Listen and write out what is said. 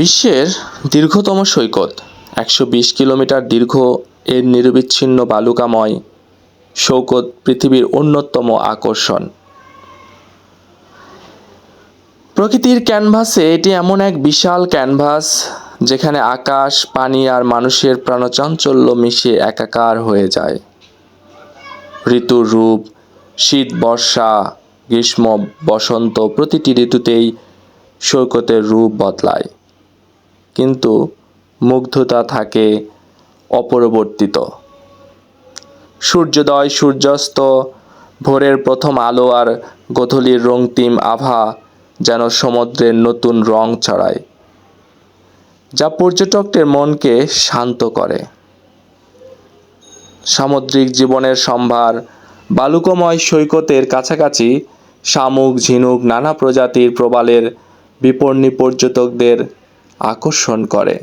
বিশ্বের দীর্ঘতম সৈকত, একশো বিশ কিলোমিটার দীর্ঘ, এর নিরবিচ্ছিন্ন বালুকাময় সৈকত পৃথিবীর অন্যতম আকর্ষণ। প্রকৃতির ক্যানভাসে এটি এমন এক বিশাল ক্যানভাস, যেখানে আকাশ, পানি আর মানুষের প্রাণচাঞ্চল্য মিশে একাকার হয়ে যায়। ঋতুর রূপ, শীত, বর্ষা, গ্রীষ্ম, বসন্ত প্রতিটি ঋতুতেই সৈকতের রূপ বদলায়। কিন্তু মুগ্ধতা থাকে অপরিবর্তিত। সূর্যোদয় সূর্যাস্ত, ভোরের প্রথম আলো আর গোধূলির রক্তিম আভা যেন সমুদ্রের নতুন রং ছড়ায়, যা পর্যটকদের মনকে শান্ত করে। সামুদ্রিক জীবনের সম্ভার, বালুকময় সৈকতের কাছাকাছি শামুক, ঝিনুক, নানা প্রজাতির প্রবালের বিপন্নী পর্যটকদের আকর্ষণ করে।